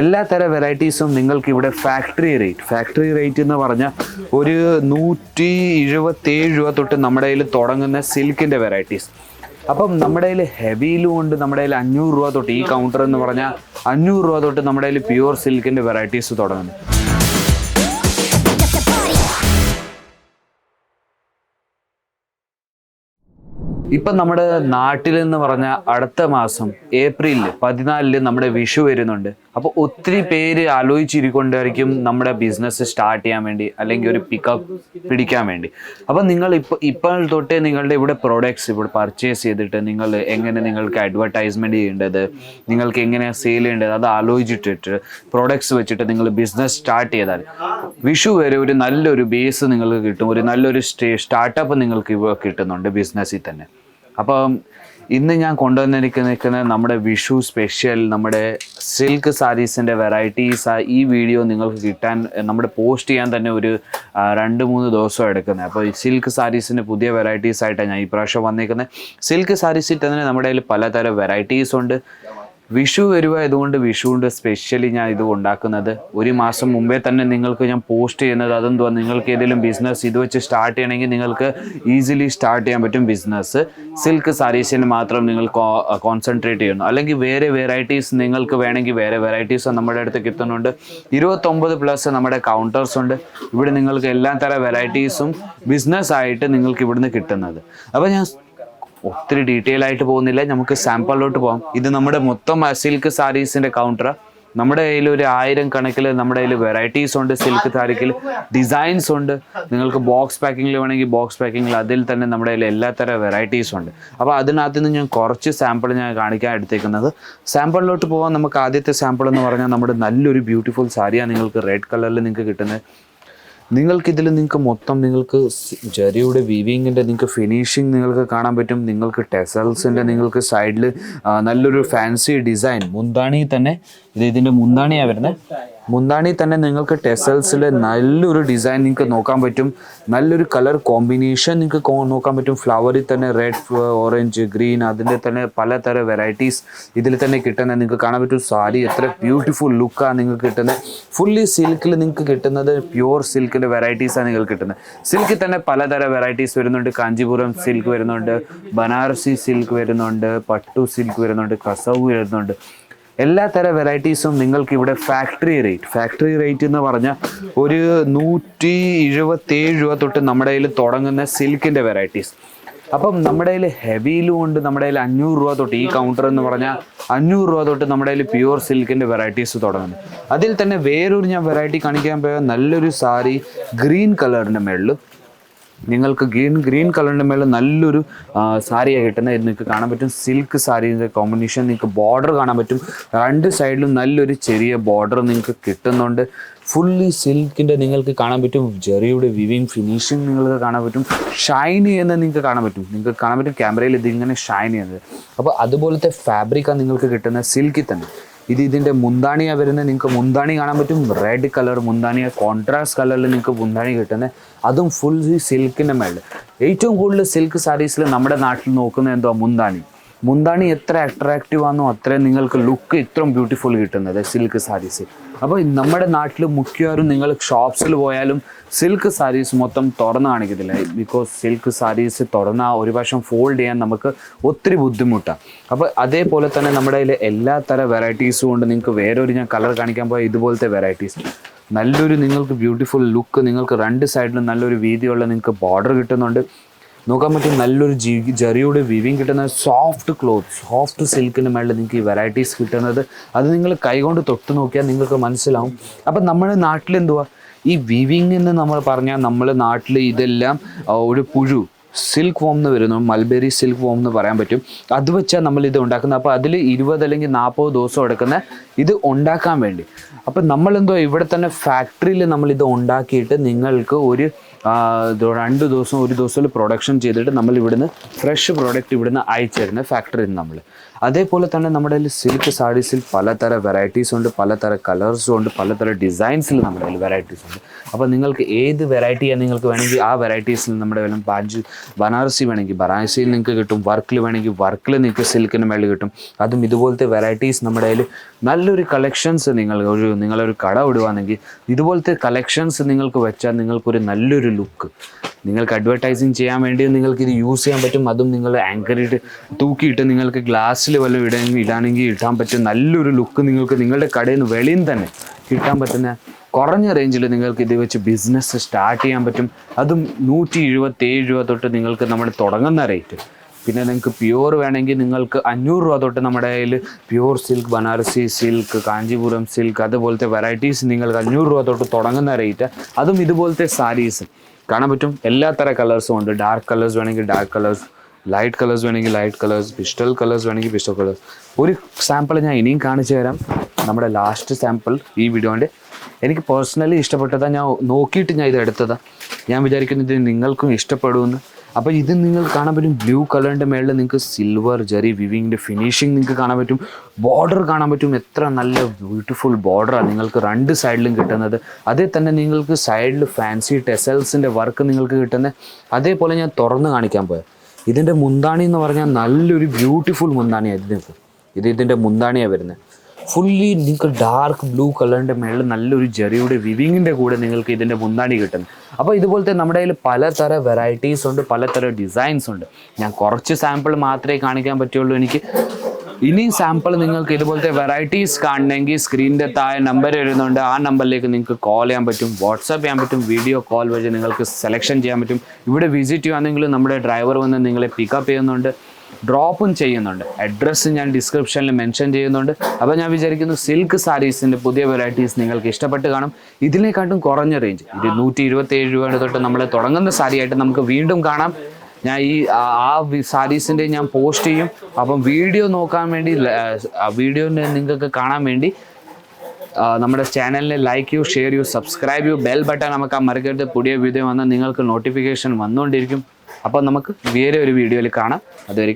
എല്ലാ തരം വെറൈറ്റീസും നിങ്ങൾക്ക് ഇവിടെ ഫാക്ടറി റേറ്റ് ഫാക്ടറി റേറ്റ് എന്ന് പറഞ്ഞാൽ ഒരു നൂറ്റി എഴുപത്തേഴ് രൂപ തൊട്ട് നമ്മുടെ കയ്യിൽ തുടങ്ങുന്ന സിൽക്കിന്റെ വെറൈറ്റീസ് അപ്പം നമ്മുടെ കയ്യിൽ ഹെവിയിലും ഉണ്ട് നമ്മുടെ കയ്യിൽ അഞ്ഞൂറ് രൂപ തൊട്ട് ഈ കൗണ്ടർ എന്ന് പറഞ്ഞാൽ അഞ്ഞൂറ് രൂപ തൊട്ട് നമ്മുടെ കയ്യിൽ പ്യുവർ സിൽക്കിന്റെ വെറൈറ്റീസ് തുടങ്ങുന്നു. ഇപ്പം നമ്മുടെ നാട്ടിൽ എന്ന് പറഞ്ഞ അടുത്ത മാസം ഏപ്രിലിൽ പതിനാലിൽ നമ്മുടെ വിഷു വരുന്നുണ്ട്. അപ്പോൾ ഒത്തിരി പേര് ആലോചിച്ചിരിക്കൊണ്ടായിരിക്കും നമ്മുടെ ബിസിനസ് സ്റ്റാർട്ട് ചെയ്യാൻ വേണ്ടി അല്ലെങ്കിൽ ഒരു പിക്കപ്പ് പിടിക്കാൻ വേണ്ടി. അപ്പോൾ നിങ്ങൾ ഇപ്പോൾ ഇപ്പോൾ തൊട്ടേ നിങ്ങളുടെ ഇവിടെ പ്രോഡക്ട്സ് ഇവിടെ പർച്ചേസ് ചെയ്തിട്ട് നിങ്ങൾ എങ്ങനെ നിങ്ങൾക്ക് അഡ്വർടൈസ്മെന്റ് ചെയ്യേണ്ടത് നിങ്ങൾക്ക് എങ്ങനെ സെയിൽ ചെയ്യേണ്ടത് അത് ആലോചിച്ചിട്ടിട്ട് പ്രോഡക്ട്സ് വെച്ചിട്ട് നിങ്ങൾ ബിസിനസ് സ്റ്റാർട്ട് ചെയ്താൽ വിഷു വരെ ഒരു നല്ലൊരു ബേസ് നിങ്ങൾക്ക് കിട്ടും ഒരു നല്ലൊരു സ്റ്റേ സ്റ്റാർട്ടപ്പ് നിങ്ങൾക്ക് കിട്ടുന്നുണ്ട് ബിസിനസ്സിൽ തന്നെ. അപ്പം ഇന്ന് ഞാൻ കൊണ്ടുവന്നിരിക്കുന്ന നമ്മുടെ വിഷു സ്പെഷ്യൽ നമ്മുടെ സിൽക്ക് സാരീസിന്റെ വെറൈറ്റീസ് ഈ വീഡിയോ നിങ്ങൾക്ക് കിട്ടാൻ നമ്മുടെ പോസ്റ്റ് ചെയ്യാൻ തന്നെ ഒരു രണ്ട് മൂന്ന് ദിവസം എടുക്കുന്നത്. അപ്പോൾ ഈ സിൽക്ക് സാരീസിന്റെ പുതിയ വെറൈറ്റീസ് ആയിട്ടാണ് ഞാൻ ഈ പ്രാവശ്യം വന്നിരിക്കുന്നത്. സിൽക്ക് സാരീസിൽ തന്നെ നമ്മുടെ കയ്യിൽ പലതരം വെറൈറ്റീസ് ഉണ്ട്. വിഷു വരുവായതുകൊണ്ട് വിഷുവിന്റെ സ്പെഷ്യലി ഞാൻ ഇത് ഉണ്ടാക്കുന്നത്. ഒരു മാസം മുമ്പേ തന്നെ നിങ്ങൾക്ക് ഞാൻ പോസ്റ്റ് ചെയ്യുന്നത് അതെന്തുവാ? നിങ്ങൾക്ക് ഏതെങ്കിലും ബിസിനസ് ഇത് വെച്ച് സ്റ്റാർട്ട് ചെയ്യണമെങ്കിൽ നിങ്ങൾക്ക് ഈസിലി സ്റ്റാർട്ട് ചെയ്യാൻ പറ്റും ബിസിനസ് സിൽക്ക് സാരീസിന് മാത്രം നിങ്ങൾ കോൺസെൻട്രേറ്റ് ചെയ്യുന്നു. അല്ലെങ്കിൽ വേറെ വെറൈറ്റീസ് നിങ്ങൾക്ക് വേണമെങ്കിൽ വേറെ വെറൈറ്റീസ് നമ്മുടെ അടുത്ത് കിട്ടുന്നുണ്ട്. ഇരുപത്തൊമ്പത് പ്ലസ് നമ്മുടെ കൗണ്ടേഴ്സ് ഉണ്ട്. ഇവിടെ നിങ്ങൾക്ക് എല്ലാ തരം വെറൈറ്റീസും ബിസിനസ് ആയിട്ട് നിങ്ങൾക്ക് ഇവിടുന്ന് കിട്ടുന്നത്. അപ്പോൾ ഞാൻ ഒത്തിരി ഡീറ്റെയിൽ ആയിട്ട് പോകുന്നില്ല. നമുക്ക് സാമ്പിളിലോട്ട് പോകാം ഇത് നമ്മുടെ മൊത്തം സിൽക്ക് സാരീസിന്റെ കൗണ്ടർ നമ്മുടെ കയ്യിൽ ഒരു ആയിരം കണക്കിൽ നമ്മുടെ കയ്യിൽ വെറൈറ്റീസ് ഉണ്ട്. സിൽക്ക് സാരിക്കിൽ ഡിസൈൻസ് ഉണ്ട്. നിങ്ങൾക്ക് ബോക്സ് പാക്കിങ്ങിൽ വേണമെങ്കിൽ ബോക്സ് പാക്കിങ്ങിൽ അതിൽ തന്നെ നമ്മുടെ കയ്യിൽ എല്ലാ തരം വെറൈറ്റീസ് ഉണ്ട്. അപ്പോൾ അതിനകത്ത് നിന്ന് ഞാൻ കുറച്ച് സാമ്പിൾ ഞാൻ കാണിക്കാൻ എടുത്തേക്കുന്നത്. സാമ്പിളിലോട്ട് പോകാൻ നമുക്ക് ആദ്യത്തെ സാമ്പിൾ എന്ന് പറഞ്ഞാൽ നമ്മുടെ നല്ലൊരു ബ്യൂട്ടിഫുൾ സാരിയാണ് നിങ്ങൾക്ക് റെഡ് കളറിൽ നിങ്ങൾക്ക് കിട്ടുന്നത്. നിങ്ങൾക്കിതിൽ നിങ്ങൾക്ക് മൊത്തം നിങ്ങൾക്ക് ജരിയുടെ വീവിങ്ങിന്റെ നിങ്ങൾക്ക് ഫിനിഷിങ് നിങ്ങൾക്ക് കാണാൻ പറ്റും. നിങ്ങൾക്ക് ടെസൽസിന്റെ നിങ്ങൾക്ക് സൈഡിൽ നല്ലൊരു ഫാൻസി ഡിസൈൻ മുന്താണി തന്നെ ഇത് ഇതിന്റെ മുന്താണിയാണ് വരുന്നത് മുന്താണി തന്നെ നിങ്ങൾക്ക് ടെസൽസിൽ നല്ലൊരു ഡിസൈൻ നിങ്ങൾക്ക് നോക്കാൻ പറ്റും. നല്ലൊരു കളർ കോമ്പിനേഷൻ നിങ്ങൾക്ക് നോക്കാൻ പറ്റും. ഫ്ലവറിൽ തന്നെ റെഡ് ഓറഞ്ച് ഗ്രീൻ അതിന്റെ തന്നെ പലതരം വെറൈറ്റീസ് ഇതിൽ തന്നെ കിട്ടുന്ന നിങ്ങൾക്ക് കാണാൻ പറ്റും. സാരി എത്ര ബ്യൂട്ടിഫുൾ ലുക്കാണ് നിങ്ങൾക്ക് കിട്ടുന്നത് ഫുള്ളി സിൽക്കിൽ നിങ്ങൾക്ക് കിട്ടുന്നത് പ്യുവർ സിൽക്കിന്റെ വെറൈറ്റീസാണ് നിങ്ങൾക്ക് കിട്ടുന്നത് സിൽക്കിൽ തന്നെ പലതരം വെറൈറ്റീസ് വരുന്നുണ്ട്. കാഞ്ചീപുരം സിൽക്ക് വരുന്നുണ്ട്. ബനാറസി സിൽക്ക് വരുന്നുണ്ട്. പട്ടു സിൽക്ക് വരുന്നുണ്ട്. കസവ് വരുന്നുണ്ട്. എല്ലാ തരം വെറൈറ്റീസും നിങ്ങൾക്ക് ഇവിടെ ഫാക്ടറി റേറ്റ് ഫാക്ടറി റേറ്റ് എന്ന് പറഞ്ഞാൽ ഒരു നൂറ്റി എഴുപത്തേഴ് രൂപ തൊട്ട് നമ്മുടെ കയ്യിൽ തുടങ്ങുന്ന സിൽക്കിന്റെ വെറൈറ്റീസ് അപ്പം നമ്മുടെ കയ്യിൽ ഹെവിയിലും ഉണ്ട് നമ്മുടെ കയ്യിൽ അഞ്ഞൂറ് രൂപ തൊട്ട് ഈ കൗണ്ടർ എന്ന് പറഞ്ഞാൽ അഞ്ഞൂറ് രൂപ തൊട്ട് നമ്മുടെ കയ്യിൽ പ്യുവർ സിൽക്കിന്റെ വെറൈറ്റീസ് തുടങ്ങുന്നു. അതിൽ തന്നെ വേറൊരു ഞാൻ വെറൈറ്റി കാണിക്കാൻ പോയ നല്ലൊരു സാരി ഗ്രീൻ കളറിന്റെ മേളിൽ നിങ്ങൾക്ക് ഗ്രീൻ ഗ്രീൻ കളറിന്റെ മേലെ നല്ലൊരു സാരിയാണ് കിട്ടുന്നത്. നിങ്ങൾക്ക് കാണാൻ പറ്റും. സിൽക്ക് സാരീന്റെ കോമ്പിനേഷൻ നിങ്ങൾക്ക് ബോർഡർ കാണാൻ പറ്റും. രണ്ട് സൈഡിലും നല്ലൊരു ചെറിയ ബോർഡർ നിങ്ങൾക്ക് കിട്ടുന്നുണ്ട്. ഫുള്ളി സിൽക്കിന്റെ നിങ്ങൾക്ക് കാണാൻ പറ്റും. ജെറിയുടെ വിവിങ് ഫിനിഷിങ് നിങ്ങൾക്ക് കാണാൻ പറ്റും. ഷൈൻ ചെയ്യുന്നത് നിങ്ങൾക്ക് കാണാൻ പറ്റും. നിങ്ങൾക്ക് കാണാൻ പറ്റും ക്യാമറയിൽ ഇതിങ്ങനെ ഷൈൻ ചെയ്യുന്നത് അപ്പോൾ അതുപോലത്തെ ഫാബ്രിക്കാണ് നിങ്ങൾക്ക് കിട്ടുന്നത് സിൽക്കിൽ തന്നെ. ഇത് ഇതിന്റെ മുന്താണിയ വരുന്നത്. നിങ്ങൾക്ക് മുന്താണി കാണാൻ പറ്റും. റെഡ് കളർ മുന്താണിയ കോൺട്രാസ്റ്റ് കളറിൽ നിങ്ങൾക്ക് മുന്താണി കിട്ടുന്നത്. അതും ഫുൾ സിൽക്കിന്റെ മേളിൽ ഏറ്റവും കൂടുതൽ സിൽക്ക് സാരീസിൽ നമ്മുടെ നാട്ടിൽ നോക്കുന്നത് എന്തോ മുന്താണി. മുന്താണി എത്ര അട്രാക്റ്റീവ് ആണോ അത്രയും നിങ്ങൾക്ക് ലുക്ക് ഇത്രയും ബ്യൂട്ടിഫുൾ കിട്ടുന്നത്. സിൽക്ക് സാരീസ് അപ്പോൾ നമ്മുടെ നാട്ടിൽ മിക്കവാറും നിങ്ങൾ ഷോപ്സിൽ പോയാലും സിൽക്ക് സാരീസ് മൊത്തം തുറന്ന് കാണിക്കത്തില്ല. ബിക്കോസ് സിൽക്ക് സാരീസ് തുറന്ന ഒരു പ്രാവശ്യം ഫോൾഡ് ചെയ്യാൻ നമുക്ക് ഒത്തിരി ബുദ്ധിമുട്ടാണ് അപ്പോൾ അതേപോലെ തന്നെ നമ്മുടെ കയ്യിൽ എല്ലാ തരം വെറൈറ്റീസും ഉണ്ട്. നിങ്ങൾക്ക് വേറൊരു ഞാൻ കളർ കാണിക്കാൻ പോയ ഇതുപോലത്തെ വെറൈറ്റീസ് നല്ലൊരു നിങ്ങൾക്ക് ബ്യൂട്ടിഫുൾ ലുക്ക് നിങ്ങൾക്ക് രണ്ട് സൈഡിലും നല്ലൊരു വീതിയുള്ള നിങ്ങൾക്ക് ബോർഡർ കിട്ടുന്നുണ്ട്. നോക്കാൻ പറ്റും നല്ലൊരു ജി ജറിയുടെ വിവിങ് കിട്ടുന്ന സോഫ്റ്റ് ക്ലോത്ത് സോഫ്റ്റ് സിൽക്കിന് മേളിൽ നിങ്ങൾക്ക് ഈ വെറൈറ്റീസ് കിട്ടുന്നത്. അത് നിങ്ങൾ കൈകൊണ്ട് തൊട്ട് നോക്കിയാൽ നിങ്ങൾക്ക് മനസ്സിലാവും. അപ്പം നമ്മുടെ നാട്ടിൽ എന്തുവാ? ഈ വിവിങ് എന്ന് നമ്മൾ പറഞ്ഞാൽ നമ്മൾ നാട്ടിൽ ഇതെല്ലാം ഒരു പുഴു സിൽക്ക് ഫോം എന്ന് വരുന്നു. മൽബെറി സിൽക്ക് ഫോം എന്ന് പറയാൻ പറ്റും. അത് വെച്ചാൽ നമ്മൾ ഇത് ഉണ്ടാക്കുന്നത്. അപ്പോൾ അതിൽ ഇരുപത് അല്ലെങ്കിൽ നാൽപ്പത് ദിവസം എടുക്കുന്ന ഇത് ഉണ്ടാക്കാൻ വേണ്ടി. അപ്പം നമ്മളെന്തോ ഇവിടെ തന്നെ ഫാക്ടറിയിൽ നമ്മൾ ഇത് ഉണ്ടാക്കിയിട്ട് നിങ്ങൾക്ക് ഒരു രണ്ട് ദിവസം ഒരു ദിവസത്തിൽ പ്രൊഡക്ഷൻ ചെയ്തിട്ട് നമ്മൾ ഇവിടുന്ന് ഫ്രഷ് പ്രോഡക്റ്റ് ഇവിടുന്ന് അയച്ചു തരുന്ന ഫാക്ടറിയിൽ നമ്മൾ അതേപോലെ തന്നെ നമ്മുടെ കയ്യിൽ സിൽക്ക് സാരീസിൽ പലതര വെറൈറ്റീസ് ഉണ്ട് പലതര കളേഴ്സും ഉണ്ട് പലതര ഡിസൈൻസിൽ നമ്മുടെ കയ്യിൽ വെറൈറ്റീസ് ഉണ്ട്. അപ്പോൾ നിങ്ങൾക്ക് ഏത് വെറൈറ്റിയാണ് നിങ്ങൾക്ക് വേണമെങ്കിൽ ആ വെറൈറ്റീസിൽ നമ്മുടെ വേണം ബാജ് ബനാറസി വേണമെങ്കിൽ ബനാറസിയിൽ നിങ്ങൾക്ക് കിട്ടും വർക്കിൽ വേണമെങ്കിൽ വർക്കിൽ നിങ്ങൾക്ക് സിൽക്കിന് മേളിൽ കിട്ടും. അതും ഇതുപോലത്തെ വെറൈറ്റീസ് നമ്മുടെ കയ്യിൽ നല്ലൊരു കളക്ഷൻസ് നിങ്ങൾ ഒരു നിങ്ങളൊരു കട വിടുവാണെങ്കിൽ ഇതുപോലത്തെ കളക്ഷൻസ് നിങ്ങൾക്ക് വെച്ചാൽ നിങ്ങൾക്കൊരു നല്ലൊരു ലുക്ക് നിങ്ങൾക്ക് അഡ്വർടൈസിങ് ചെയ്യാൻ വേണ്ടി നിങ്ങൾക്ക് ഇത് യൂസ് ചെയ്യാൻ പറ്റും. അതും നിങ്ങൾ ആങ്കറിട്ട് തൂക്കിയിട്ട് നിങ്ങൾക്ക് ഗ്ലാസ്സിൽ വല്ലതും ഇടാമെങ്കിൽ ഇടാണെങ്കിൽ ഇടാൻ പറ്റും നല്ലൊരു ലുക്ക് നിങ്ങൾക്ക് നിങ്ങളുടെ കടയിൽ നിന്ന് വെളിയിൽ തന്നെ കിട്ടാൻ പറ്റുന്ന കുറഞ്ഞ റേഞ്ചിൽ നിങ്ങൾക്ക് ഇത് വെച്ച് ബിസിനസ് സ്റ്റാർട്ട് ചെയ്യാൻ പറ്റും. അതും നൂറ്റി എഴുപത്തേഴ് രൂപ തൊട്ട് നിങ്ങൾക്ക് നമ്മൾ തുടങ്ങുന്ന റേറ്റ് പിന്നെ നിങ്ങൾക്ക് പ്യുവർ വേണമെങ്കിൽ നിങ്ങൾക്ക് അഞ്ഞൂറ് രൂപ തൊട്ട് നമ്മുടെ കയ്യിൽ pure silk Banarasi silk Kanchipuram silk അതുപോലത്തെ വെറൈറ്റീസ് നിങ്ങൾക്ക് അഞ്ഞൂറ് രൂപ തൊട്ട് തുടങ്ങുന്ന റേറ്റ് അതും ഇതുപോലത്തെ സാരീസ് കാണാൻ പറ്റും. എല്ലാ തര കളേഴ്സും ഉണ്ട്. ഡാർക്ക് കളേഴ്സ് വേണമെങ്കിൽ ഡാർക്ക് കളേഴ്സ് ലൈറ്റ് കളേഴ്സ് വേണമെങ്കിൽ ലൈറ്റ് കളേഴ്സ് പിസ്റ്റൽ കളേഴ്സ് വേണമെങ്കിൽ പിസ്റ്റൽ കളേഴ്സ് ഒരു സാമ്പിൾ ഞാൻ ഇനിയും കാണിച്ചു തരാം. നമ്മുടെ ലാസ്റ്റ് സാമ്പിൾ ഈ വീഡിയോന്റെ എനിക്ക് പേഴ്സണലി ഇഷ്ടപ്പെട്ടതാണ് ഞാൻ നോക്കിയിട്ട് ഞാൻ ഇത് എടുത്തതാണ് ഞാൻ വിചാരിക്കുന്നു ഇത് നിങ്ങൾക്കും ഇഷ്ടപ്പെടുമെന്ന്. അപ്പോൾ ഇത് നിങ്ങൾ കാണാൻ പറ്റും ബ്ലൂ കളറിന്റെ മേളിൽ നിങ്ങൾക്ക് സിൽവർ ജെറി വിവിങ്ങിന്റെ ഫിനിഷിങ് നിങ്ങൾക്ക് കാണാൻ പറ്റും. ബോർഡർ കാണാൻ പറ്റും. എത്ര നല്ല ബ്യൂട്ടിഫുൾ ബോർഡറാണ് നിങ്ങൾക്ക് രണ്ട് സൈഡിലും കിട്ടുന്നത്. അതേ തന്നെ നിങ്ങൾക്ക് സൈഡിൽ ഫാൻസി ടെസൽസിന്റെ വർക്ക് നിങ്ങൾക്ക് കിട്ടുന്നത്. അതേപോലെ ഞാൻ തുറന്ന് കാണിക്കാൻ പോയത് ഇതിന്റെ മുന്താണി എന്ന് പറഞ്ഞാൽ നല്ലൊരു ബ്യൂട്ടിഫുൾ മുന്താണിയാണ് ഇതിന് ഇത് ഇതിന്റെ മുന്താണിയാണ് വരുന്നത്. ഫുള്ളി നിങ്ങൾക്ക് ഡാർക്ക് ബ്ലൂ കളറിന്റെ മേളിൽ നല്ലൊരു ജെറിയുടെ വിവിങ്ങിന്റെ കൂടെ നിങ്ങൾക്ക് ഇതിന്റെ മുന്താണി കിട്ടുന്നു അപ്പോൾ ഇതുപോലത്തെ നമ്മുടെ കയ്യിൽ പലതര വെറൈറ്റീസ് ഉണ്ട് പലതരം ഡിസൈൻസ് ഉണ്ട്. ഞാൻ കുറച്ച് സാമ്പിൾ മാത്രമേ കാണിക്കാൻ പറ്റുള്ളൂ എനിക്ക്. ഇനിയും സാമ്പിൾ നിങ്ങൾക്ക് ഇതുപോലത്തെ വെറൈറ്റീസ് കാണണമെങ്കിൽ സ്ക്രീനിന്റെ താഴെ നമ്പർ വരുന്നുണ്ട്. ആ നമ്പറിലേക്ക് നിങ്ങൾക്ക് കോൾ ചെയ്യാൻ പറ്റും. വാട്സാപ്പ് ചെയ്യാൻ പറ്റും. വീഡിയോ കോൾ വഴി നിങ്ങൾക്ക് സെലക്ഷൻ ചെയ്യാൻ പറ്റും. ഇവിടെ വിസിറ്റ് ചെയ്യുകയാണെങ്കിൽ നമ്മുടെ ഡ്രൈവർ വന്ന് നിങ്ങളെ പിക്കപ്പ് ചെയ്യുന്നുണ്ട്. ഡ്രോപ്പും ചെയ്യുന്നുണ്ട്. അഡ്രസ്സ് ഞാൻ ഡിസ്ക്രിപ്ഷനിൽ മെൻഷൻ ചെയ്യുന്നുണ്ട്. അപ്പോൾ ഞാൻ വിചാരിക്കുന്നു സിൽക്ക് സാരീസിന്റെ പുതിയ വെറൈറ്റീസ് നിങ്ങൾക്ക് ഇഷ്ടപ്പെട്ട് കാണും. ഇതിനെക്കാട്ടും കുറഞ്ഞ റേഞ്ച് ഇത് നൂറ്റി ഇരുപത്തി ഏഴ് രൂപയുടെ തൊട്ട് നമ്മൾ തുടങ്ങുന്ന സാരിയായിട്ട് നമുക്ക് വീണ്ടും കാണാം. ഞാൻ ഈ ആ- സാരീസിന്റെ ഞാൻ പോസ്റ്റ് ചെയ്യും. അപ്പം വീഡിയോ നോക്കാൻ വേണ്ടി വീഡിയോ നിങ്ങൾക്ക് കാണാൻ വേണ്ടി നമ്മുടെ ചാനലിനെ ലൈക്ക് ചെയ്യൂ ഷെയർ ചെയ്യൂ സബ്സ്ക്രൈബ് ചെയ്യൂ ബെൽ ബട്ടൺ നമുക്ക് ആ മറക്കരുത് പുതിയ വീഡിയോ വന്നാൽ നിങ്ങൾക്ക് നോട്ടിഫിക്കേഷൻ വന്നുകൊണ്ടിരിക്കും. അപ്പോൾ നമുക്ക് വേറെ ഒരു വീഡിയോയിൽ കാണാം. അതുവരെ